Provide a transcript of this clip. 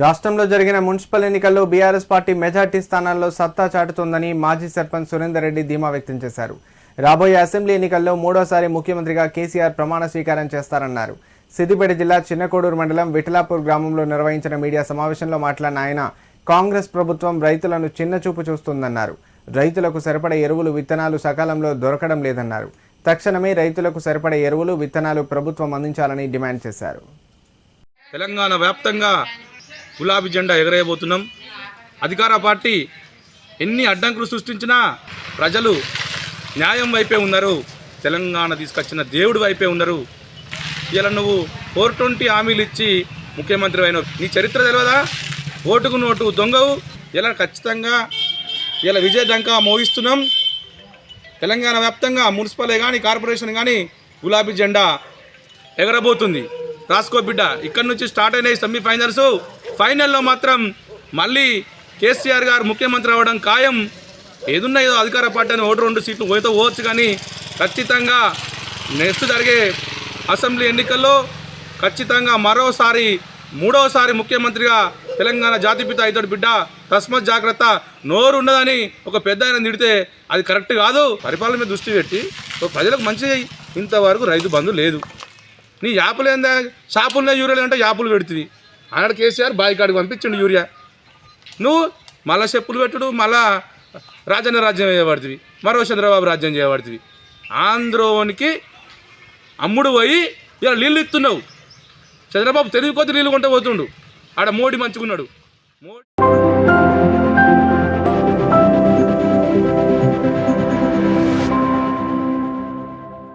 రాష్ట్రంలో జరిగిన మున్సిపల్ ఎన్నికల్లో బీఆర్ఎస్ పార్టీ మెజార్టీ స్థానాల్లో సత్తా చాటుతోందని మాజీ సర్పంచ్ సురేందర్ రెడ్డి ధీమా వ్యక్తం చేశారు. రాబోయే అసెంబ్లీ ఎన్నికల్లో మూడోసారి ముఖ్యమంత్రిగా కేసీఆర్ ప్రమాణ స్వీకారం చేస్తారన్నారు. సిద్దిపేట జిల్లా చిన్నకోడూరు మండలం విఠలాపూర్ గ్రామంలో నిర్వహించిన మీడియా సమావేశంలో మాట్లాడిన ఆయన కాంగ్రెస్ ప్రభుత్వం రైతులను చిన్నచూపు చూస్తుందన్నారు. రైతులకు సరిపడే ఎరువులు విత్తనాలు సకాలంలో దొరకడం లేదన్నారు. తక్షణమే రైతులకు సరిపడే ఎరువులు విత్తనాలు ప్రభుత్వం అందించాలని డిమాండ్ చేశారు. తెలంగాణ వ్యాప్తంగా గులాబీ జెండా ఎగరేయబోతున్నాం. అధికార పార్టీ ఎన్ని అడ్డంకులు సృష్టించినా ప్రజలు న్యాయం వైపే ఉన్నారు. తెలంగాణ తీసుకొచ్చిన దేవుడి వైపే ఉన్నారు. ఇలా నువ్వు ఫోర్ ట్వంటీ హామీలు ఇచ్చి ముఖ్యమంత్రి అయిన నీ చరిత్ర తెలియదా ఓటుకు నోటు దొంగవు. ఇలా ఖచ్చితంగా ఇలా విజయ డంకా మోగిస్తున్నాం తెలంగాణ వ్యాప్తంగా మున్సిపలే కానీ కార్పొరేషన్ కానీ గులాబీ జెండా ఎగరబోతుంది. రాసుకో బిడ్డ ఇక్కడి నుంచి స్టార్ట్ అయినాయి సెమీఫైనల్స్ ఫైనల్లో మాత్రం మళ్ళీ కేసీఆర్ గారు ముఖ్యమంత్రి అవ్వడం ఖాయం. ఏదున్నా ఏదో అధికార పార్టీ అని ఒకటి రెండు సీట్లు పోయితే పోవచ్చు కానీ ఖచ్చితంగా నెక్స్ట్ జరిగే అసెంబ్లీ ఎన్నికల్లో ఖచ్చితంగా మరోసారి మూడవసారి ముఖ్యమంత్రిగా తెలంగాణ జాతిపిత ఇతడు బిడ్డ. తస్మత్ జాగ్రత్త. నోరు ఉండదని ఒక పెద్ద ఆయన తిడితే అది కరెక్ట్ కాదు. పరిపాలన మీద దృష్టి పెట్టి ప్రజలకు మంచి ఇంతవరకు రైతు బంధు లేదు. నీ యాపులు ఏందా? షాపుల్లో యూరియా అంటే యాపులు పెడుతుంది. ఆనాడు కేసీఆర్ బాయికాడికి కాడికి యూరియా. నువ్వు మళ్ళా చెప్పులు పెట్టుడు మళ్ళా రాజన్న రాజ్యం చేయబడుతుంది మరో చంద్రబాబు రాజ్యం చేయబడుతుంది. ఆంధ్రోనికి అమ్ముడు పోయి ఇలా నీళ్ళు ఇస్తున్నావు చంద్రబాబు తెలివి కొద్ది నీళ్ళు కొంటే పోతుండు. ఆడ మోడీ మంచుకున్నాడు మోడీ